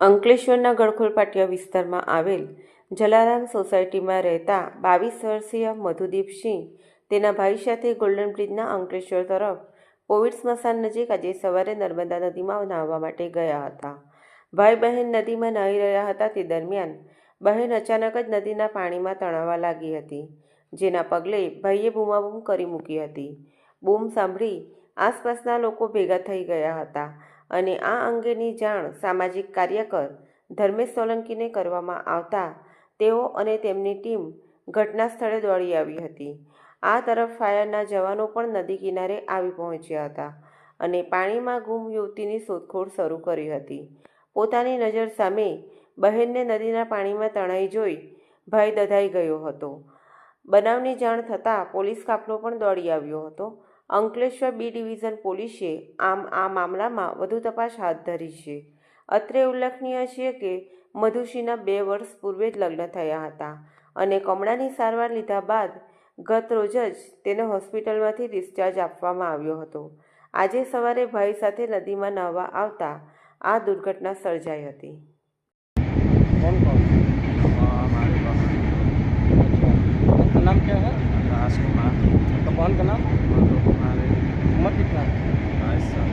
અંકલેશ્વરના ગળખોલ પાટિયા વિસ્તારમાં આવેલ જલારામ સોસાયટીમાં રહેતા બાવીસ વર્ષીય મધુદીપસિંહ તેના ભાઈ સાથે ગોલ્ડન બ્રિજના અંકલેશ્વર તરફ કોવિડ સ્મશાન નજીક આજે સવારે નર્મદા નદીમાં નહાવા માટે ગયા હતા. ભાઈ બહેન નદીમાં નાહી રહ્યા હતા તે દરમિયાન બહેન અચાનક જ નદીના પાણીમાં તણાવા લાગી હતી, જેના પગલે ભાઈએ બૂમાબૂમ કરી મૂકી હતી. બૂમ સાંભળી આસપાસના લોકો ભેગા થઈ ગયા હતા. અને આ અંગેની જાણ સામાજિક કાર્યકર ધર્મેશ સોલંકીને કરવામાં આવતા તેઓ અને તેમની ટીમ ઘટના સ્થળે દોડી આવી હતી. આ તરફ ફાયરના જવાનો પણ નદી કિનારે આવી પહોંચ્યા હતા અને પાણીમાં ગુમ યુવતીની શોધખોળ શરૂ કરી હતી. પોતાની નજર સામે બહેનને નદીના પાણીમાં તણાઈ જોઈ ભાઈ દધાઈ ગયો હતો. બનાવની જાણ થતાં પોલીસ કાફલો પણ દોડી આવ્યો હતો. અંકલેશ્વર બી ડિવિઝન પોલીસે આમ આ મામલામાં વધુ તપાસ હાથ ધરી છે અત્રે ઉલ્લેખનીય છે કે મધુશીના બે વર્ષ પૂર્વે જ લગ્ન થયા હતા અને કમળાની સારવાર લીધા બાદ ગત રોજ જ તેને હોસ્પિટલમાંથી ડિસ્ચાર્જ આપવામાં આવ્યો હતો આજે સવારે ભાઈ સાથે નદીમાં નહાવા આવતા આ દુર્ઘટના સર્જાઈ હતી कौन कौन और हमारे पास अच्छा आपका नाम क्या है आकाश कुमार आपका बहन का नाम मधु कुमार उम्र कितना है बाईस साल कहाँ से आए थे